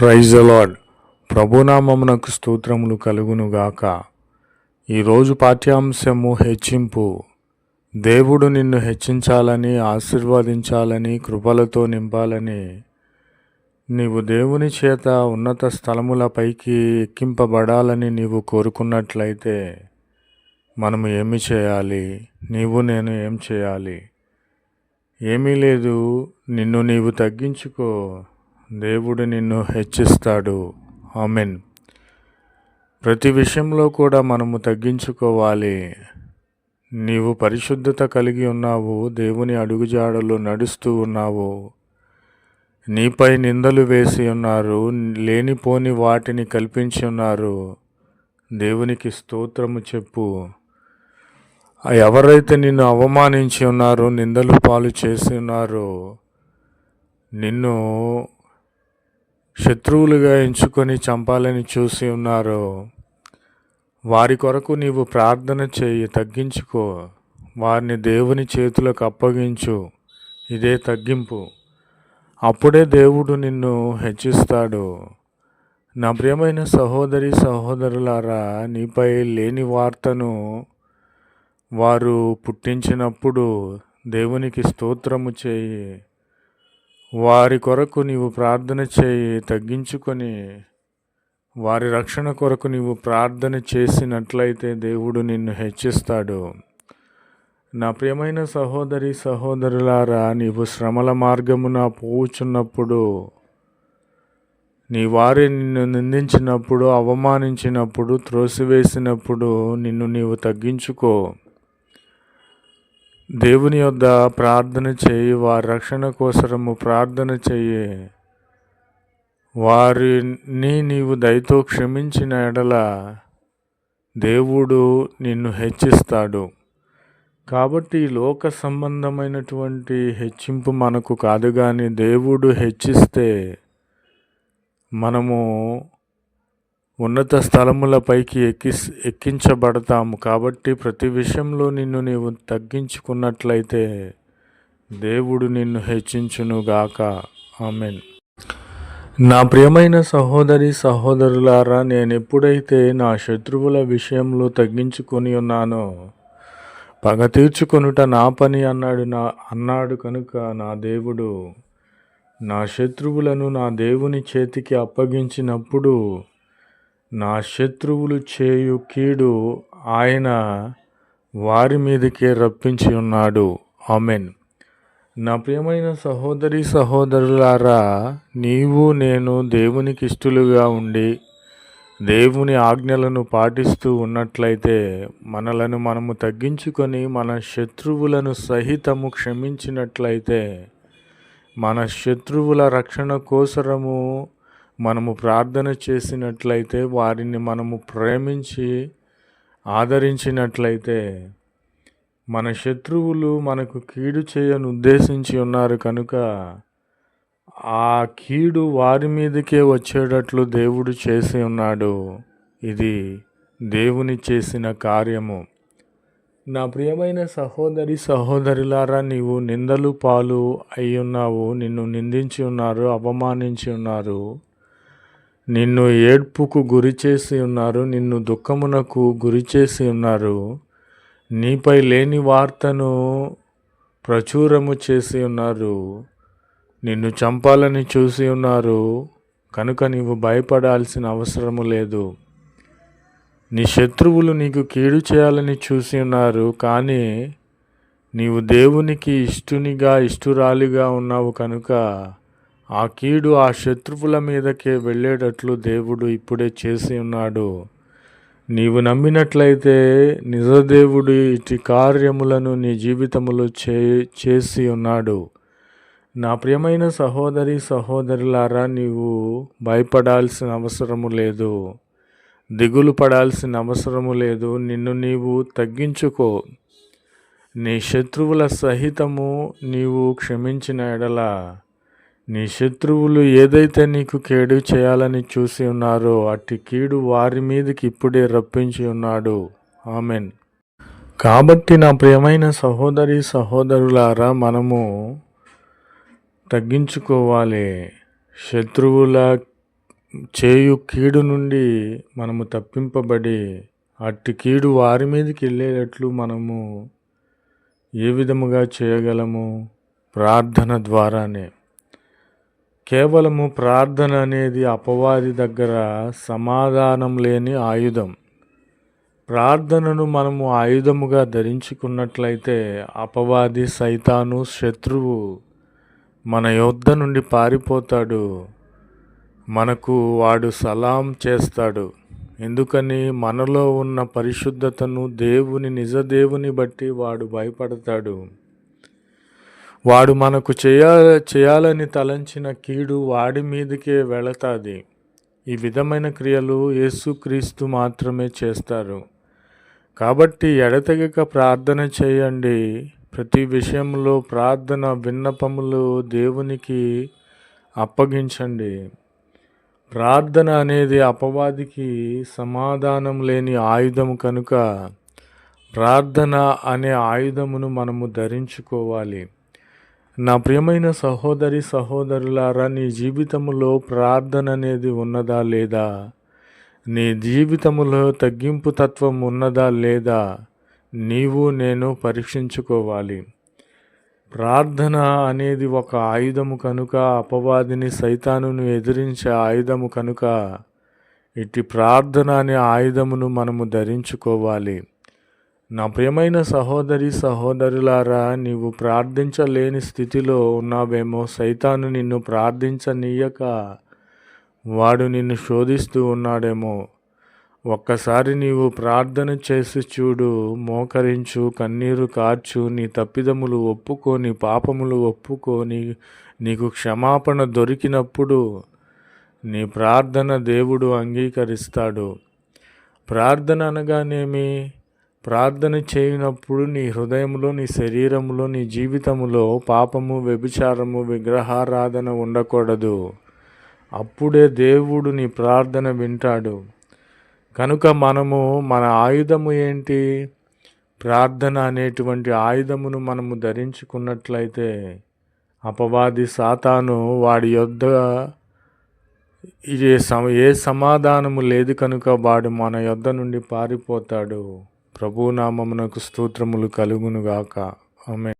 Praise అలాడ్ ప్రభునామమునకు స్తోత్రములు కలుగునుగాక. ఈరోజు పాఠ్యాంశము హెచ్చింపు. దేవుడు నిన్ను హెచ్చించాలని ఆశీర్వదించాలని కృపలతో నింపాలని నీవు దేవుని చేత ఉన్నత స్థలములపైకి ఎక్కింపబడాలని నీవు కోరుకున్నట్లయితే మనము ఏమి చేయాలి? నీవు నేను ఏం చేయాలి? ఏమీ లేదు. నిన్ను నీవు తగ్గించుకో. దేవుడు నిన్ను హెచ్చిస్తాడు. ఆమెన్. ప్రతి విషయంలో కూడా మనము తగ్గించుకోవాలి. నీవు పరిశుద్ధత కలిగి ఉన్నావు. దేవుని అడుగుజాడలు నడుస్తూ ఉన్నావు. నీపై నిందలు వేసి ఉన్నారు. లేనిపోని వాటిని కల్పించి ఉన్నారు. దేవునికి స్తోత్రము చెప్పు. ఎవరైతే నిన్ను అవమానించి ఉన్నారో నిందలు పాలు చేసి ఉన్నారో నిన్ను శత్రువులుగా ఎంచుకొని చంపాలని చూసి ఉన్నారో వారి కొరకు నీవు ప్రార్థన చేయి తగ్గించుకో. వారిని దేవుని చేతులకు అప్పగించు ఇదే తగ్గింపు. అప్పుడే దేవుడు నిన్ను హెచ్చిస్తాడు. నా ప్రియమైన సహోదరి సహోదరులారా నీపై లేని వార్తను వారు పుట్టించినప్పుడు దేవునికి స్తోత్రము చేయి. వారి కొరకు నీవు ప్రార్థన చేయి తగ్గించుకొని వారి రక్షణ కొరకు నీవు ప్రార్థన చేసినట్లయితే దేవుడు నిన్ను హెచ్చిస్తాడు. నా ప్రియమైన సహోదరి సహోదరులారా నీవు శ్రమల మార్గమున పోవుచున్నప్పుడు నీ వారి నిన్ను నిందించినప్పుడు అవమానించినప్పుడు త్రోసివేసినప్పుడు నిన్ను నీవు తగ్గించుకో. దేవుని యొద్ద ప్రార్థన చేయి వారి రక్షణ కోసరము ప్రార్థన చేయి. వారిని నీవు దయతో క్షమించిన ఎడల దేవుడు నిన్ను హెచ్చిస్తాడు. కాబట్టి లోక సంబంధమైనటువంటి హెచ్చింపు మనకు కాదు కానీ దేవుడు హెచ్చిస్తే మనము ఉన్నత స్థలములపైకి ఎక్కి ఎక్కించబడతాము. కాబట్టి ప్రతి విషయంలో నిన్ను నీవు తగ్గించుకున్నట్లయితే దేవుడు నిన్ను హెచ్చించునుగాక. ఆమెన్. నా ప్రియమైన సహోదరి సహోదరులారా నేను ఎప్పుడైతే నా శత్రువుల విషయంలో తగ్గించుకొని ఉన్నానో పగ తీర్చుకొనుట నా పని అన్నాడు నా అన్నాడు కనుక నా దేవుడు నా శత్రువులను నా దేవుని చేతికి అప్పగించినప్పుడు నా శత్రువులు చేయు కీడు ఆయన వారి మీదకే రప్పించి ఉన్నాడు. ఆమెన్. నా ప్రియమైన సహోదరి సహోదరులారా నీవు నేను దేవునికి ఇష్టలుగా ఉండి దేవుని ఆజ్ఞలను పాటిస్తూ ఉన్నట్లయితే మనలను మనము తగ్గించుకొని మన శత్రువులను సహితము క్షమించినట్లయితే మన శత్రువుల రక్షణ కోసరము మనము ప్రార్థన చేసినట్లయితే వారిని మనము ప్రేమించి ఆదరించినట్లయితే మన శత్రువులు మనకు కీడు చేయని ఉద్దేశించి ఉన్నారు కనుక ఆ కీడు వారి మీదకే వచ్చేటట్లు దేవుడు చేసి ఉన్నాడు. ఇది దేవుని చేసిన కార్యము. నా ప్రియమైన సహోదరి సహోదరులారా నీవు నిందలు పాలు అయి ఉన్నావు నిన్ను నిందించి ఉన్నారు అవమానించి ఉన్నారు. నిన్ను ఏడ్పుకు గురి చేసి ఉన్నారు నిన్ను దుఃఖమునకు గురి చేసి ఉన్నారు. నీపై లేని వార్తను ప్రచురము చేసి ఉన్నారు. నిన్ను చంపాలని చూసి ఉన్నారు. కనుక నీవు భయపడాల్సిన అవసరము లేదు. నీ శత్రువులు నీకు కీడు చేయాలని చూసి ఉన్నారు. కానీ నీవు దేవునికి ఇష్టునిగా ఇష్టురాలిగా ఉన్నావు కనుక ఆ కీడు ఆ శత్రువుల మీదకే వెళ్ళేటట్లు దేవుడు ఇప్పుడే చేసి ఉన్నాడు. నీవు నమ్మినట్లయితే నిజదేవుడు ఇటు కార్యములను నీ జీవితములో చే చేసి ఉన్నాడు. నా ప్రియమైన సహోదరి సహోదరులారా నీవు భయపడాల్సిన అవసరము లేదు. దిగులు పడాల్సిన అవసరము లేదు. నిన్ను నీవు తగ్గించుకో. నీ శత్రువుల సహితము నీవు క్షమించిన ఎడల నీ శత్రువులు ఏదైతే నీకు కేడు చేయాలని చూసి ఉన్నారో అట్టి కీడు వారి మీదకి ఇప్పుడే రప్పించి ఉన్నాడు. ఆమెన్. కాబట్టి నా ప్రియమైన సహోదరి సహోదరులారా మనము తగ్గించుకోవాలి. శత్రువుల చేయు కీడు నుండి మనము తప్పింపబడి అట్టి కీడు వారి మీదకి వెళ్ళేటట్లు మనము ఏ విధముగా చేయగలము? ప్రార్థన ద్వారానే. కేవలము ప్రార్థన అనేది అపవాది దగ్గర సమాధానం లేని ఆయుధం. ప్రార్థనను మనము ఆయుధముగా ధరించుకున్నట్లయితే అపవాది సైతాను శత్రువు మన యొద్ద నుండి పారిపోతాడు. మనకు వాడు సలాం చేస్తాడు. ఎందుకని? మనలో ఉన్న పరిశుద్ధతను దేవుని నిజ దేవుని బట్టి వాడు భయపడతాడు. వాడు మనకు చేయ చేయాలని తలంచిన కీడు వాడి మీదకే వెళతాది. ఈ విధమైన క్రియలు యేసుక్రీస్తు మాత్రమే చేస్తారు. కాబట్టి ఎడతెగక ప్రార్థన చేయండి. ప్రతి విషయంలో ప్రార్థన విన్నపములు దేవునికి అప్పగించండి. ప్రార్థన అనేది అపవాదికి సమాధానం లేని ఆయుధం కనుక ప్రార్థన అనే ఆయుధమును మనము ధరించుకోవాలి. నా ప్రియమైన సహోదరి సహోదరులారా నీ జీవితంలో ప్రార్థన అనేది ఉన్నదా లేదా? నీ జీవితంలో తగ్గింపు తత్వం ఉన్నదా లేదా? నీవు నేను పరీక్షించుకోవాలి. ప్రార్థన అనేది ఒక ఆయుధము కనుక అపవాదిని సైతానును ఎదిరించే ఆయుధము కనుక ఇట్టి ప్రార్థన అనే ఆయుధమును మనము ధరించుకోవాలి. నా ప్రియమైన సహోదరి సహోదరులారా నీవు ప్రార్థించలేని స్థితిలో ఉన్నావేమో సైతాను నిన్ను ప్రార్థించనీయక. వాడు నిన్ను శోధిస్తూ ఉన్నాడేమో. ఒక్కసారి నీవు ప్రార్థన చేసి చూడు మోకరించు కన్నీరు కార్చు నీ తప్పిదములు ఒప్పుకొని పాపములు ఒప్పుకొని నీకు క్షమాపణ దొరికినప్పుడు నీ ప్రార్థన దేవుడు అంగీకరిస్తాడు. ప్రార్థన అనగానేమి? ప్రార్థన చేయనప్పుడు నీ హృదయంలో నీ శరీరంలో నీ జీవితంలో పాపము వ్యభిచారము విగ్రహారాధన ఉండకూడదు. అప్పుడే దేవుడు నీ ప్రార్థన వింటాడు. కనుక మనము మన ఆయుధము ఏంటి? ప్రార్థన అనేటువంటి ఆయుధమును మనము ధరించుకున్నట్లయితే అపవాది సాతాను వాడి యొద్ద ఏ ఏ సమాధానము లేదు కనుక వాడు మన యొద్ద నుండి పారిపోతాడు. ప్రభునామమునకు స్తోత్రములు కలుగునుగాక. ఆమె